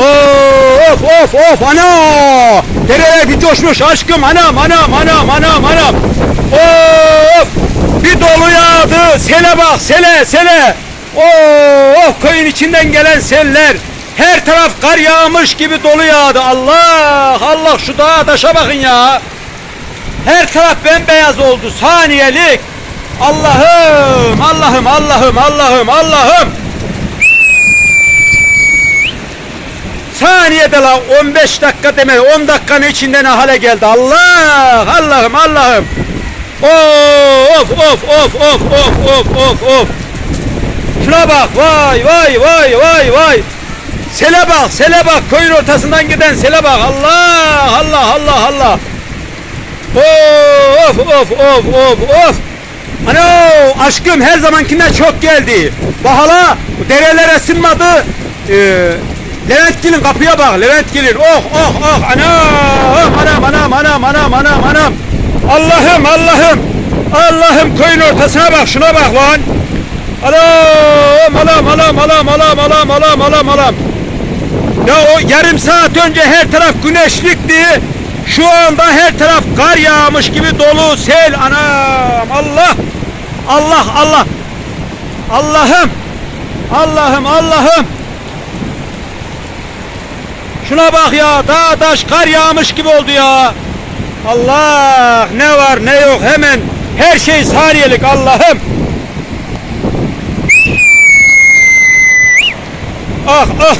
Of of of ana! Dereler bir coşmuş aşkım anam anam anam anam anam. Of! Bir dolu yağdı. Sele bak sele sele. Of köyün içinden gelen seller. Her taraf kar yağmış gibi dolu yağdı. Allah Allah şu dağa taşa bakın ya. Her taraf bembeyaz oldu saniyelik. Allah'ım Allah'ım Allah'ım Allah'ım Allah'ım. Saniyede la 15 dakika deme 10 dakikanın içinde ne hale geldi. Allah Allah'ım Allah'ım. Of of of of of of of of. Şuna bak vay vay vay vay vay. Sele bak sele bak. Köyün ortasından giden sele bak. Allah Allah Allah Allah. Of of of of of. Ano aşkım her zamankinden çok geldi. Bahala dereler ısınmadı. Ee, Leventgil'in kapıya bak Leventgil'in. Oh oh oh anam anam anam anam anam anam anam. Allah'ım Allah'ım. Allah'ım köyün ortasına bak şuna bak lan. Anam anam anam anam anam anam anam anam anam. Ya o yarım saat önce her taraf güneşlikti. Şu anda her taraf kar yağmış gibi dolu sel anam Allah Allah Allah Allah'ım Allah'ım Allah'ım Şuna bak ya dağ taş kar yağmış gibi oldu ya. Allah ne var ne yok hemen her şey saniyelik Allah'ım. Ah ah